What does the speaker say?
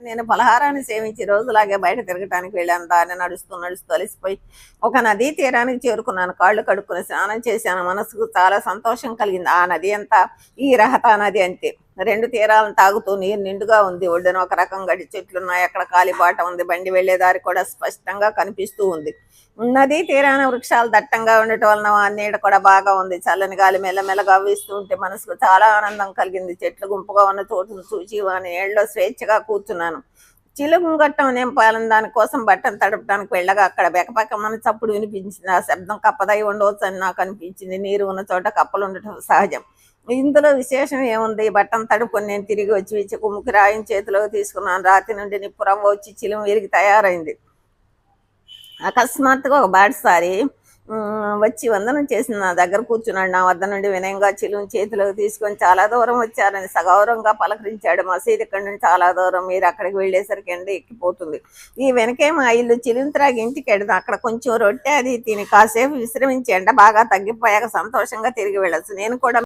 నేను పలహారాన్ని సేవించి రోజులాగే బయట తిరగటానికి వెళ్ళాను దాన్ని నడుస్తూ నడుస్తూ అలసిపోయి ఒక నదీ తీరానికి చేరుకున్నాను. కాళ్ళు కడుక్కుని స్నానం చేశాను. మనసుకు చాలా సంతోషం కలిగింది. ఆ నది అంతా ఈ రహతా నది అంతే. రెండు తీరాలను తాగుతూ నీరు నిండుగా ఉంది. ఒడ్డున ఒక రకం గడి చెట్లు ఉన్నాయి. అక్కడ కాలిబాట ఉంది. బండి వెళ్ళే దారి కూడా స్పష్టంగా కనిపిస్తూ ఉంది. నదీ తీరాన వృక్షాలు దట్టంగా ఉండటం వలన నీడ కూడా బాగా ఉంది. చల్లని గాలి మెల్లమెల్లగా వీస్తూ ఉంటే మనసుకు చాలా ఆనందం కలిగింది. చెట్లు గుంపుగా ఉన్న చోటును చూచి వాని ఏళ్ళలో స్వేచ్ఛగా కూర్చున్నాను. చిలుగు గట్టం నింపాలని దానికోసం బట్టను తడపడానికి వెళ్ళగా అక్కడ బెకపక్క మన చప్పుడు వినిపించింది. ఆ శబ్దం కప్పదై ఉండవచ్చు అని నాకు అనిపించింది. నీరు ఉన్న చోట కప్పలు ఉండటం సహజం. ఇందులో విశేషం ఏముంది? బట్టను తడుపుకొని నేను తిరిగి వచ్చి ఇచ్చి కుమ్ముకి రాయిని చేతిలోకి తీసుకున్నాను. రాతి నుండి నిప్పు వచ్చి చిలుము విరిగి తయారైంది. అకస్మాత్తుగా ఒక బాటసారి వచ్చి వందనం చేసి నా దగ్గర కూర్చున్నాడు. నా వద్ద నుండి వినయంగా చిలుము చేతిలోకి తీసుకొని చాలా దూరం వచ్చారని సగౌరవంగా పలకరించాడు మసీదు. ఇక్కడ నుండి చాలా దూరం మీరు అక్కడికి వెళ్ళేసరికి ఎండ ఎక్కిపోతుంది. ఈ వెనకే మా ఇల్లు త్రాగి ఇంటికి వెళ్దాం అక్కడ కొంచెం రొట్టె అది తిని కాసేపు విశ్రమించి ఎండ బాగా తగ్గిపోయాక సంతోషంగా తిరిగి వెళ్ళచ్చు. నేను కూడా